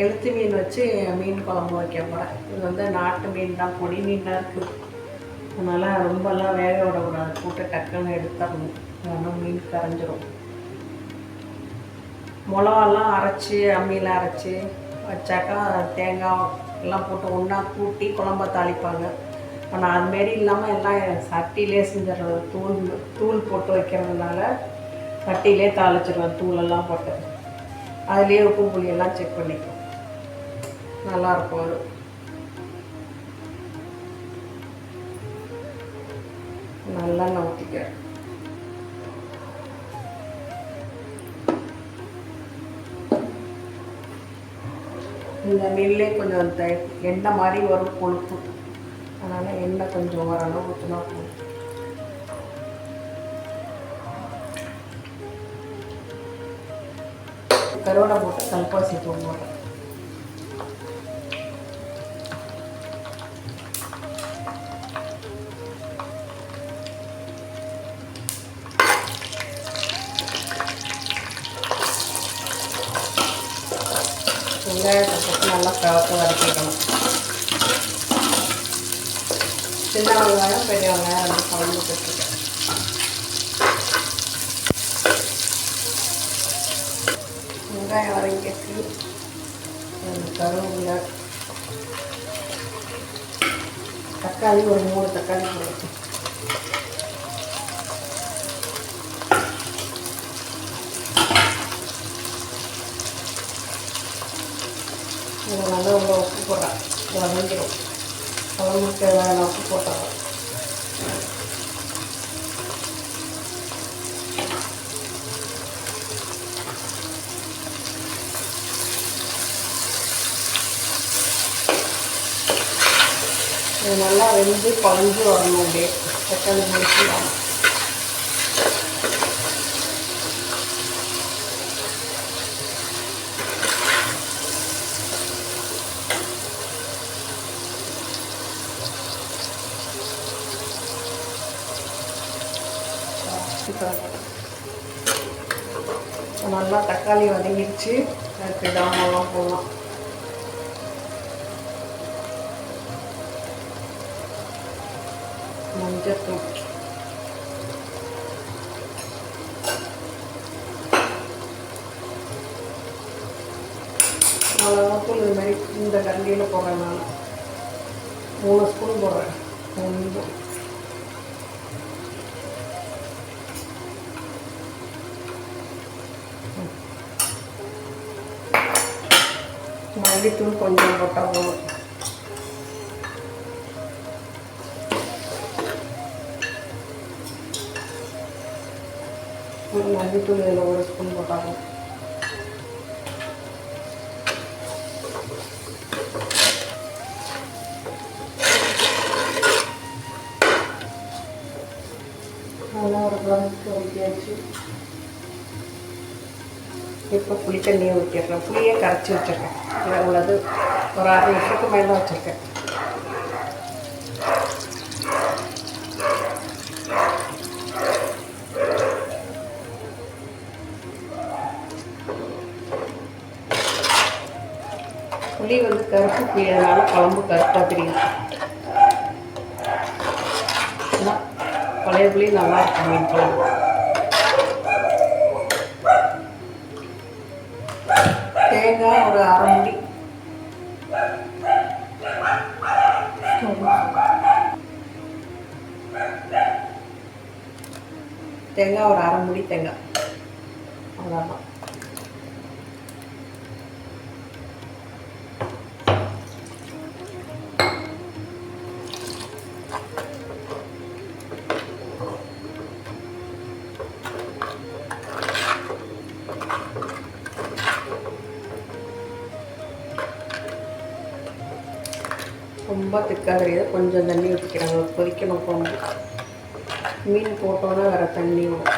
எழுத்து மீன் வச்சு மீன் குழம்பு வைக்க போகிறேன் இது வந்து நாட்டு மீன் தான் பொடி மீனாக இருக்குது அதனால் ரொம்பலாம் வேக விடக்கூடாது. போட்டு டக்குன்னு எடுத்துடணும். ஆனால் மீன் கரைஞ்சிரும். மிளகாலாம் அரைச்சி அம்மியில் அரைச்சி வச்சாக்கா தேங்காய் எல்லாம் போட்டு ஒன்றா கூட்டி குழம்ப தாளிப்பாங்க. ஆனால் அதுமாரி இல்லாமல் எல்லாம் சட்டியிலே செஞ்சிடுறது. தூள் தூள் போட்டு வைக்கிறதுனால சட்டியிலே தாளிச்சிடுவேன் தூளெல்லாம் போட்டு. அதுலேயே உப்பு புளியெல்லாம் செக் பண்ணிக்கும் நல்லாயிருக்கும் அது. நான் ஊற்றிக்கிறேன் இந்த நெல்லே கொஞ்சம் எண்ணெய் மாதிரி வரும் கொழுப்பு. அதனால் எண்ணெய் கொஞ்சம் ஓரளவு ஊற்றினா போதும். கருவேலை போட்டு கல்பாசி போடுவோம் வெங்காயத்தை போட்டு நல்லா கவக்க வதக்கிக்கணும். சின்ன வெங்காயம் பெரிய வெங்காயம் ரெண்டு கலந்து போட்டுருக்கேன் வெங்காயம் வதங்கிட்டு கருவேப்பிலை தக்காளி ஒரு மூணு தக்காளி போடுறேன் நல்லா உள்ள உப்பு போடுறேன் வதங்கிடும் குழம்புக்கு தேவையான உப்பு போட்டுறேன் இது நல்லா வெந்து குழஞ்சி வரணும் அப்படியே. தக்காளி முடிச்சு நல்லா தக்காளி வதங்கிடுச்சு. அதுக்கு தானெல்லாம் போடலாம் மஞ்சத்தூள் தூள் இது மாதிரி இந்த கண்டியில் போடுறேன் நான். மூணு ஸ்பூன் போடுறேன். கொஞ்சம் மல்லித்தூள் கொஞ்சம் போட்டால் போதும். மல்லித்தூள் இதில் ஒரு ஸ்பூன் போட்டால் ஒரு கிளாஸுக்கு ஊற்றியாச்சு இப்போ புளி தண்ணியை ஊற்றிடுறேன் புளியை கரைச்சி வச்சுருக்கேன். உள்ளது ஒரு அரை நிமிஷத்துக்கு மேலே வச்சுருக்கேன். புளி வந்து கருப்பு புளியனால குழம்பு கருப்பாக தெரியும். பழைய புளி நல்லா இருக்கும் மீன் குழம்பு. தேங்காய் ஒரு அரை முடி. தேங்காய் ஒரு அரை முடி தேங்காய். அவ்வளோதான் ரொம்ப திக்காக தெரியுது கொஞ்சம் தண்ணி ஊற்றிக்கிறாங்க கொதிக்கணும் குழம்பு மீன் போட்டோன்னா வேறு தண்ணி வரும்.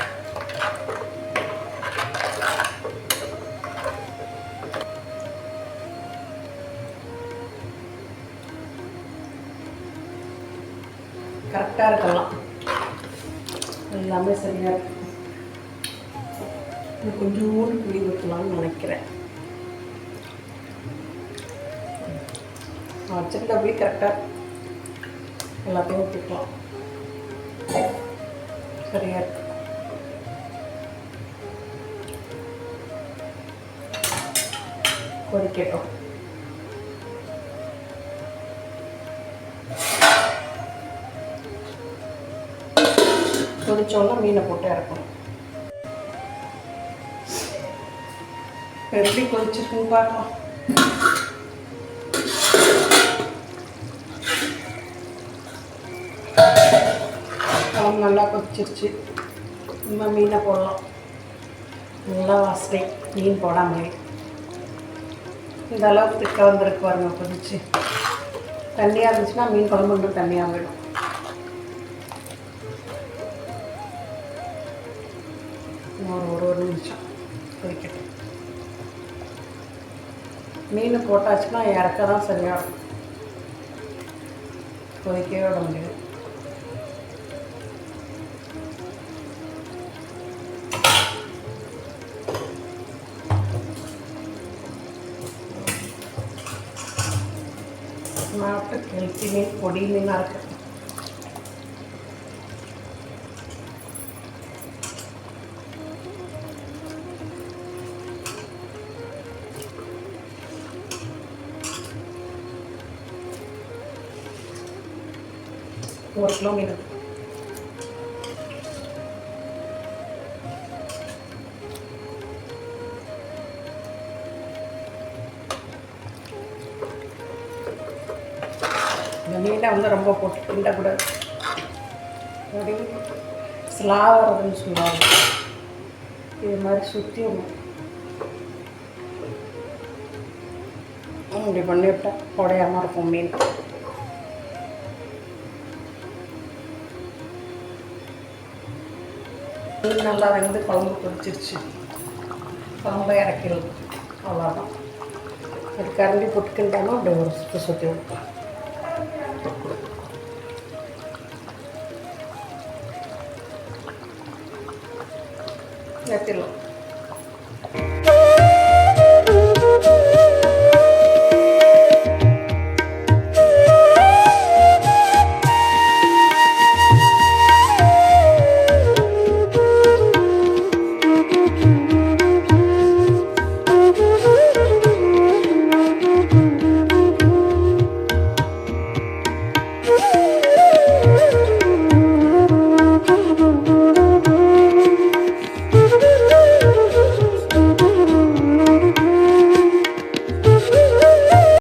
கரெக்டாக இருக்கலாம். எல்லாமே சரியாக இருக்கு கொஞ்சம் கொஞ்சோண்டு புளி ஊற்றலாம்னு நினைக்கிறேன். நான் அப்படி கரெக்டாக எல்லாத்தையும் ஊற்றிக்கலாம் சரியா இருக்கு. கொதிக்கட்டும். கொதிச்சோன்னா மீனை போட்டு இறக்கணும். எப்படி கொதிச்சிருக்குன்னு பார்க்கலாம். குழம்பு நல்லா கொதிச்சிருச்சு. நம்ம மீனை போடலாம். நல்லா வாசனை. மீன் போடாமலே. இந்த அளவுக்கு திக்க வந்திருக்கு பாருங்க கொதிச்சு. தண்ணியாக இருந்துச்சுன்னா மீன் குழம்பு இன்னும் தண்ணியாக வேணும் ஒரு ஒரு ஒரு நிமிஷம் கொதிக்கட்டும். மீன் போட்டாச்சுன்னா இறக்க தான் சரியாகும். கொதிக்கவே விட முடியாது. நாட்டு கெளுத்தி மீன் பொடி மீனாக இருக்கு ஒரு கிலோ மீனை வந்து ரொம்ப போட்டு கிண்டக்கூடாது அப்படி ஸ்லாவரதுன்னு சொல்லுவாங்க. இது மாதிரி சுற்றி விடணும் இப்படி பண்ணிவிட்டா உடையாமல் இருக்கும் மீன். மீன் நல்லா வந்து குழம்பு பிடிச்சிருச்சு குழம்பு இறக்கிடலாம். அவ்வளோதான் அது கரண்டி போட்டுக்கிட்டாலும் அப்படி ஒரு சுற்றி சுற்றி やってる。